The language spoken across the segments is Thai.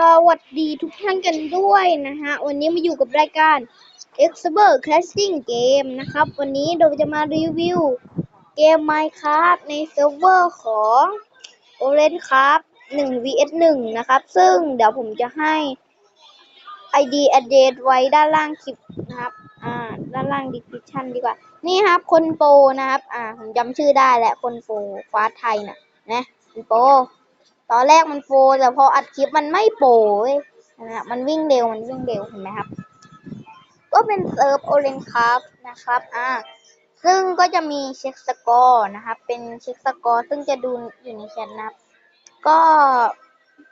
สวัสดีทุกท่านกันด้วยนะฮะ วันนี้มาอยู่กับรายการ e x p e r Classing Game นะครับ วันนี้เราจะมารีวิวเกม Minecraft ในเซิร์ฟเวอร์ของ Orange Craft 1 vs 1 นะครับ ซึ่งเดี๋ยวผมจะให้ ID address ไว้ด้านล่างคลิปนะครับ อ่า ด้านล่าง description ดีกว่า นี่ครับ คนโปนะครับ อ่า ผมจำชื่อได้แหละ คนโปฟ้าไทยน่ะนะคนโป ตอนแรกมันโปรแต่พออัดคลิปมันไม่โป้ยนะฮะมันวิ่งเร็วมันวิ่งเร็วเห็นไหมครับ ก็เป็นเซิร์ฟโอเรนครับนะครับอ่าซึ่งก็จะมีเช็คสกอร์นะครับ เป็นเช็คสกอร์ซึ่งจะดูอยู่ในแชทนะครับ ก็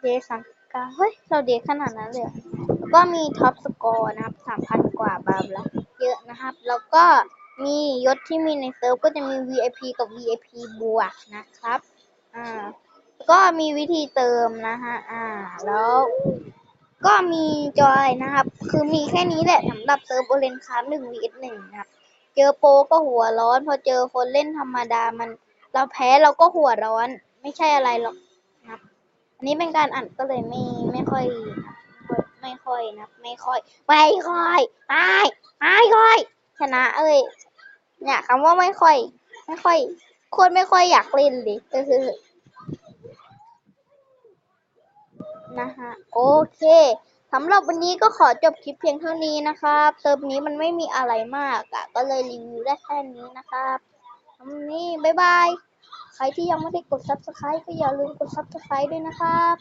เดย์สามเก้าเฮ้ย เราเดย์ขนาดนั้นเลยก็มีท็อปสกอร์นะครับสามพันกว่าบาทละเยอะนะครับ แล้วก็มียศที่มีในเซิร์ฟก็จะมี VIP กับ VIP บวกนะครับ อ่า ก็มีวิธีเติมนะฮะ อ่า แล้ว ก็มีจอยนะครับ คือมีแค่นี้แหละสำหรับเซิร์ฟโอเลนคาร์หนึ่ง vs หนึ่งครับ เจอโปก็หัวร้อน พอเจอคนเล่นธรรมดามัน เราแพ้เราก็หัวร้อน ไม่ใช่อะไรหรอกนะครับอันนี้เป็นการอ่านก็เลยไม่ไม่ค่อยนะไม่ค่อยนะไม่ค่อย ไม่ค่อยไม่ไม่ค่อย ชนะ เอ้ยเนี่ยคำว่าไม่ค่อย ไม่ค่อยโคนไม่ค่อยอยากเล่นเลยเออ นะฮะโอเคสำหรับวันนี้ก็ขอจบคลิปเพียงเท่านี้นะครับเติมนี้มันไม่มีอะไรมากอะ่ะ ก็เลยรีวิวได้แค่นี้นะครับทำนี้บ๊ายบาย ใครที่ยังไม่ได้กด subscribe ก็อย่าลืมกด subscribe ด้วยนะครับ